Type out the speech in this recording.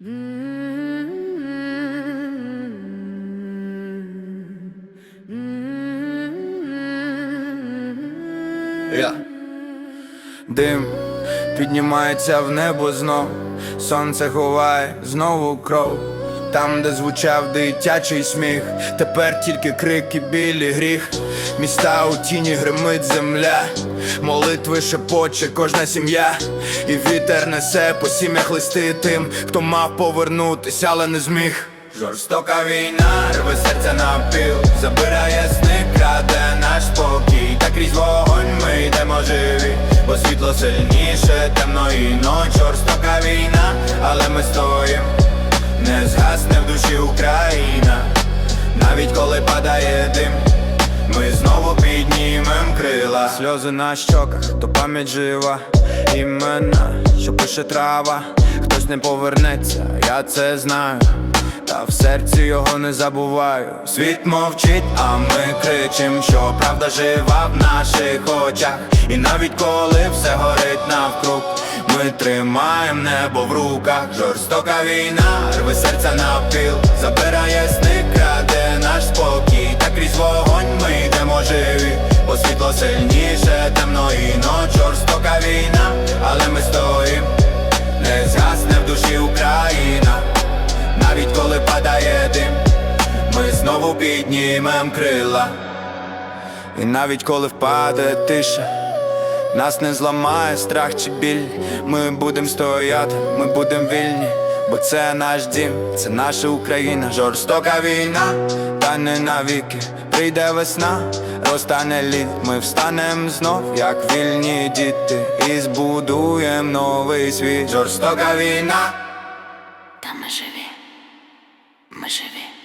Я. Дим піднімається в небо знов, сонце ховає знову кров. Там, де звучав дитячий сміх, тепер тільки крики, білі гріх. Міста у тіні гримить земля, молитви шепоче кожна сім'я, і вітер несе по сім'ях листи тим, хто мав повернутися, але не зміг. Жорстока війна, рве серця на піл, забирає сни, краде наш спокій, та крізь вогонь ми йдемо живі, бо світло сильніше темної ночі, жорстока війна, але ми стоїм, не згасне в душі Україна, навіть коли падає дим. Ми знову піднімем крила. Сльози на щоках, то пам'ять жива. Імена, що пише трава. Хтось не повернеться, я це знаю. Та в серці його не забуваю. Світ мовчить, а ми кричим, що правда жива в наших очах. І навіть коли все горить навкруг Ми тримаємо небо в руках. Жорстока війна, рве серця піл Забирає сни, краде наш спокій. Та крізь вогонь ми йдемо живі. Бо світло сильніше темної ночі. Жорстока війна, але ми стоїм. Не згасне в душі Україна. Навіть коли падає дим Ми знову піднімем крила. І навіть коли впаде тиша нас не зламає страх чи біль, ми будем стояти, ми будем вільні, бо це наш дім, це наша Україна, жорстока війна, та не навіки. Прийде весна, розтане лід, ми встанем знов, як вільні діти, і збудуєм новий світ, жорстока війна. Та ми живі. Ми живі.